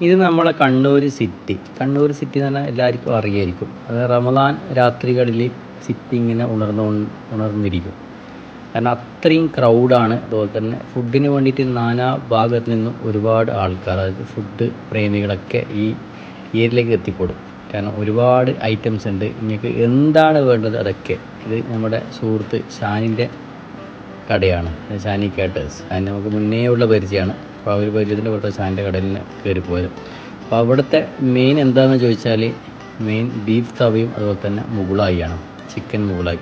ഇത് നമ്മളെ Kannur city Kannur city എന്ന് പറഞ്ഞാൽ എല്ലാവർക്കും അറിയായിരിക്കും. അത് റമദാൻ രാത്രികളിൽ സിറ്റി ഇങ്ങനെ ഉണർന്നു ഉണർന്നിരിക്കും. കാരണം അത്രയും ക്രൗഡാണ് അതുപോലെ തന്നെ ഫുഡിന് വേണ്ടിയിട്ട് നാനാ ഭാഗത്ത് നിന്നും ഒരുപാട് ആൾക്കാർ അതായത് ഫുഡ് പ്രേമികളൊക്കെ ഈ ഏരിയയിലേക്ക് എത്തിപ്പെടും. കാരണം ഒരുപാട് ഐറ്റംസ് ഉണ്ട്. നിങ്ങൾക്ക് എന്താണ് വേണ്ടത് അതൊക്കെ. ഇത് നമ്മുടെ സുഹൃത്ത് ഷാനിന്റെ കടയാണ്. ഷാനി കേട്ടേഴ്സ് അതിന് നമുക്ക് മുന്നേയുള്ള പരിചയമാണ്. അപ്പോൾ ഒരു പരിചയത്തിന്റെ പുറത്ത് ഷാനിന്റെ കടലിൽ കയറി പോയത്. അപ്പോൾ അവിടുത്തെ മെയിൻ എന്താണെന്ന് ചോദിച്ചാൽ മെയിൻ ബീഫ് തവയും അതുപോലെ തന്നെ മുഗളായിയാണ് ചിക്കൻ മുഗളായി.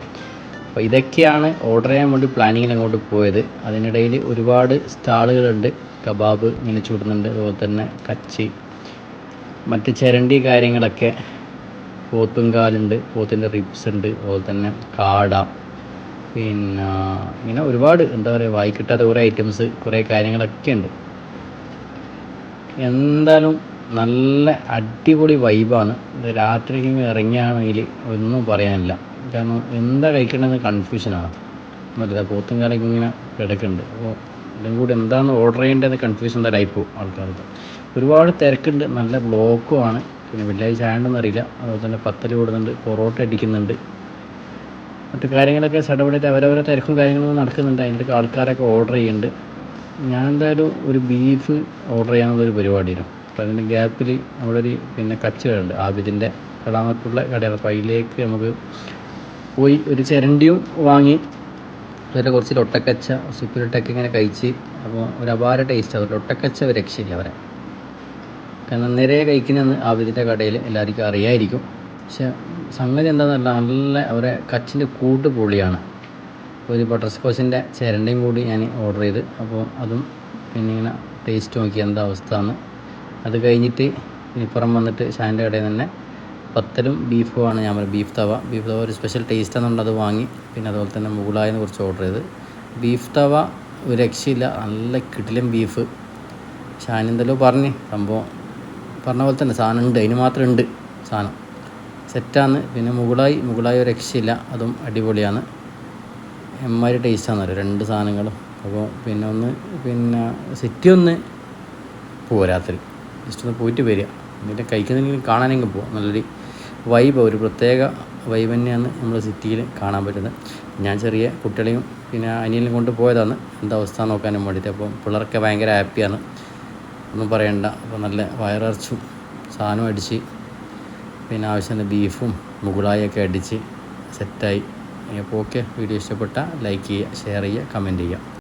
അപ്പോൾ ഇതൊക്കെയാണ് ഓർഡർ ചെയ്യാൻ വേണ്ടി പ്ലാനിങ്ങിൽ അങ്ങോട്ട് പോയത്. അതിനിടയിൽ ഒരുപാട് സ്റ്റാളുകളുണ്ട് കബാബ് ഇങ്ങനെ ചൂടുന്നുണ്ട് അതുപോലെ തന്നെ കച്ചി മറ്റ് ചിരണ്ടി കാര്യങ്ങളൊക്കെ പോത്തും കാലുണ്ട് പോത്തിന്റെ റിബ്സ് ഉണ്ട് അതുപോലെ തന്നെ കാട പിന്നെ ഇങ്ങനെ ഒരുപാട് എന്താ പറയുക വായിക്കിട്ടാത്ത കുറേ ഐറ്റംസ് കുറേ കാര്യങ്ങളൊക്കെ ഉണ്ട്. എന്തായാലും നല്ല അടിപൊളി വൈബാണ്. ഇത് രാത്രിക്ക് ഇറങ്ങിയാണെങ്കിൽ ഒന്നും പറയാനില്ല. കാരണം എന്താ കഴിക്കണമെന്ന് കൺഫ്യൂഷനാണ് മറ്റേ പോത്തും കാലൊക്കെ ഇങ്ങനെ കിടക്കുന്നുണ്ട്. അപ്പോൾ ഇതും കൂടി എന്താണ് ഓർഡർ ചെയ്യേണ്ടത് കൺഫ്യൂഷൻ എന്തായാലും ആൾക്കാർക്ക്. ഒരുപാട് തിരക്കുണ്ട്. നല്ല ബ്ലോക്കും ആണ്. പിന്നെ വെള്ളിയാഴ്ച ആയതുകൊണ്ടെന്ന് അറിയില്ല. അതുപോലെ തന്നെ പത്തൽ കൂടുന്നുണ്ട്. പൊറോട്ട അടിക്കുന്നുണ്ട്. മറ്റു കാര്യങ്ങളൊക്കെ സടപടിയിട്ട് അവരവരെ തിരക്കും കാര്യങ്ങളും നടക്കുന്നുണ്ട്. അതിന്റെ ആൾക്കാരൊക്കെ ഓർഡർ ചെയ്യുന്നുണ്ട്. ഞാൻ എന്തായാലും ഒരു ബീഫ് ഓർഡർ ചെയ്യാനുള്ളൊരു പരിപാടിയിലും അപ്പോൾ അതിന്റെ ഗ്യാപ്പിൽ അവിടെ ഒരു പിന്നെ കച്ചവടമുണ്ട്. ആബിദിന്റെ കടാമത്തുള്ള കടയാണ്. അപ്പോൾ അതിലേക്ക് നമുക്ക് പോയി ഒരു ചിരണ്ടിയും വാങ്ങി അതിന്റെ കുറച്ച് ലൊട്ടക്കച്ച സുപ്പിലിട്ടൊക്കെ ഇങ്ങനെ കഴിച്ച് അപ്പോൾ ഒരു അപാര ടേസ്റ്റ് ആവും ലൊട്ടക്കച്ച ഒരു രക്ഷയില്ല അവരെ. കാരണം നിറയെ കഴിക്കുന്നതെന്ന് ആബിദിന്റെ കടയിൽ എല്ലാവർക്കും അറിയായിരിക്കും. പക്ഷെ സംഗതി എന്താണെന്നല്ല നല്ല അവരെ കച്ചിന്റെ കൂട്ട് പൊളിയാണ്. ഒരു ബട്ടർ സ്കോച്ചിന്റെ ചിരണ്ടയും കൂടി ഞാൻ ഓർഡർ ചെയ്ത്. അപ്പോൾ അതും പിന്നെ ഇങ്ങനെ ടേസ്റ്റ് നോക്കി എന്താ അവസ്ഥ എന്ന് അത് കഴിഞ്ഞിട്ട് ഇപ്പുറം വന്നിട്ട് ഷാന്റെ കടയിൽ തന്നെ പത്തലും ബീഫുമാണ് ഞാൻ പറഞ്ഞത്. ബീഫ് തവ. ബീഫ് തവ ഒരു സ്പെഷ്യൽ ടേസ്റ്റ് എന്നുണ്ട് അത് വാങ്ങി. പിന്നെ അതുപോലെ തന്നെ മുകളായെന്ന് കുറച്ച് ഓർഡർ ചെയ്ത്. ബീഫ് തവ ഒരു രക്ഷയില്ല. നല്ല കിട്ടിലും ബീഫ് ഷാൻ എന്തെല്ലോ പറഞ്ഞ്. സംഭവം പറഞ്ഞ പോലെ തന്നെ സാധനം ഉണ്ട്. അതിന് മാത്രം ഉണ്ട് സാധനം. സെറ്റാണ് പിന്നെ മുകളായി മുകളായി ഒരു രക്ഷയില്ല. അതും അടിപൊളിയാണ്. എമ്മാതിരി ടേസ്റ്റ് അറിയാം? രണ്ട് സാധനങ്ങളും. അപ്പോൾ പിന്നെ ഒന്ന് പിന്നെ സിറ്റി ഒന്ന് പോവുക രാത്രി. ജസ്റ്റ് ഒന്ന് പോയിട്ട് വരിക. എന്നിട്ട് കഴിക്കുന്നെങ്കിൽ കാണാനെങ്കിൽ പോവാം. നല്ലൊരു വൈബ് ഒരു പ്രത്യേക വൈബ് തന്നെയാണ് നമ്മൾ സിറ്റിയിൽ കാണാൻ പറ്റുന്നത്. ഞാൻ ചെറിയ കുട്ടികളെയും പിന്നെ അനിയനെയും കൊണ്ട് പോയതാണ്. എന്താ അവസ്ഥ നോക്കാനും വേണ്ടിയിട്ട്. അപ്പോൾ പിള്ളേരൊക്കെ ഭയങ്കര ഹാപ്പിയാണ് ഒന്നും പറയണ്ട. അപ്പോൾ നല്ല വയറിറച്ചും സാധനം അടിച്ച് പിന്നെ ആവശ്യത്തിന് ബീഫും മുകളായൊക്കെ അടിച്ച് സെറ്റായി അപ്പോൾ ഓക്കെ. വീഡിയോ ഇഷ്ടപ്പെട്ട ലൈക്ക് ചെയ്യുക ഷെയർ ചെയ്യുക കമന്റ് ചെയ്യുക.